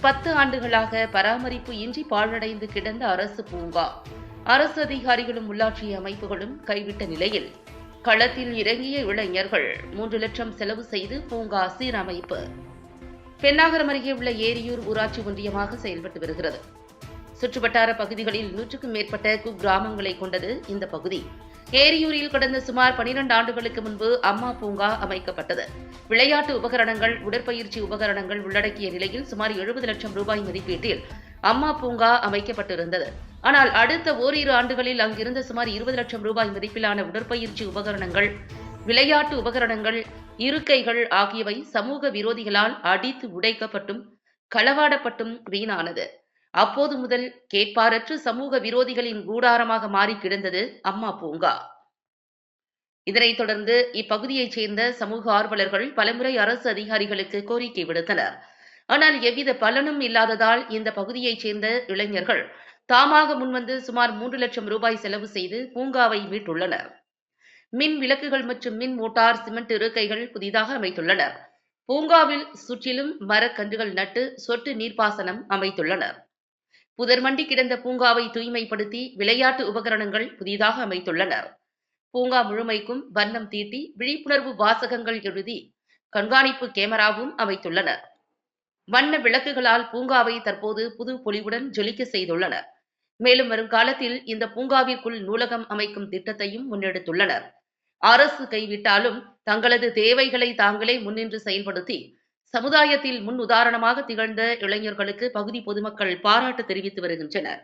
பத்து ஆண்டுகளாக பராமரிப்பு இன்றி பாழடைந்து கிடந்த அரசு பூங்கா. அரசு அதிகாரிகளும் உள்ளாட்சி அமைப்புகளும் கைவிட்ட நிலையில் களத்தில் இறங்கிய இளைஞர்கள் மூன்று லட்சம் செலவு செய்து பூங்கா சீரமைப்பு. பெண்ணாகரம் அருகே உள்ள ஏரியூர் ஊராட்சி ஒன்றியமாக செயல்பட்டு வருகிறது. சுற்றுவட்டார பகுதிகளில் நூற்றுக்கும் மேற்பட்ட குக்கிராமங்களை கொண்டது இந்த பகுதி. ஏரியூரில் கடந்த சுமார் 12 ஆண்டுகளுக்கு முன்பு அம்மா பூங்கா அமைக்கப்பட்டது. விளையாட்டு உபகரணங்கள் உடற்பயிற்சி உபகரணங்கள் உள்ளடக்கிய நிலையில் சுமார் 70 லட்சம் ரூபாய் மதிப்பீட்டில் அம்மா பூங்கா அமைக்கப்பட்டிருந்தது. ஆனால் அடுத்த ஓரிரு ஆண்டுகளில் அங்கிருந்த சுமார் 20 லட்சம் ரூபாய் மதிப்பிலான உடற்பயிற்சி உபகரணங்கள் விளையாட்டு உபகரணங்கள் இருக்கைகள் ஆகியவை சமூக விரோதிகளால் அடித்து உடைக்கப்பட்டும் களவாடப்பட்டும் வீணானது. அப்போது முதல் கேட்பாரற்று சமூக விரோதிகளின் கூடாரமாக மாறி கிடந்தது அம்மா பூங்கா. இதனைத் தொடர்ந்து இப்பகுதியைச் சேர்ந்த சமூக ஆர்வலர்கள் பலமுறை அரசு அதிகாரிகளுக்கு கோரிக்கை விடுத்தனர். ஆனால் எவ்வித பலனும் இல்லாததால் இந்த பகுதியைச் சேர்ந்த இளைஞர்கள் தாமாக முன்வந்து சுமார் மூன்று லட்சம் ரூபாய் செலவு செய்து பூங்காவை மீட்டுள்ளனர். மின் விளக்குகள் மற்றும் மின் மோட்டார் சிமெண்ட் இருக்கைகள் புதிதாக அமைத்துள்ளனர். பூங்காவில் சுற்றிலும் மரக்கன்றுகள் நட்டு சொட்டு நீர்ப்பாசனம் அமைத்துள்ளனர். புதர்மண்டி கிடந்த பூங்காவை தூய்மைப்படுத்தி விளையாட்டு உபகரணங்கள் புதிதாக அமைத்துள்ளனர் பூங்கா முழுமைக்கும் வண்ணம் தீட்டி விழிப்புணர்வு வாசகங்கள் எழுதி கண்காணிப்பு கேமராவும் அமைத்துள்ளனர் வண்ண விளக்குகளால் பூங்காவை தற்போது புது பொலிவுடன் ஜொலிக்க செய்துள்ளனர் மேலும் வருங்காலத்தில் இந்த பூங்காவிற்குள் நூலகம் அமைக்கும் திட்டத்தையும் முன்னெடுத்துள்ளனர். அரசு கைவிட்டாலும் தங்களது தேவைகளை தாங்களே முன்னின்று செயல்படுத்தி சமுதாயத்தில் முன் உதாரணமாக திகழ்ந்த இளைஞர்களுக்கு பகுதி பொதுமக்கள் பாராட்டு தெரிவித்து வருகின்றனர்.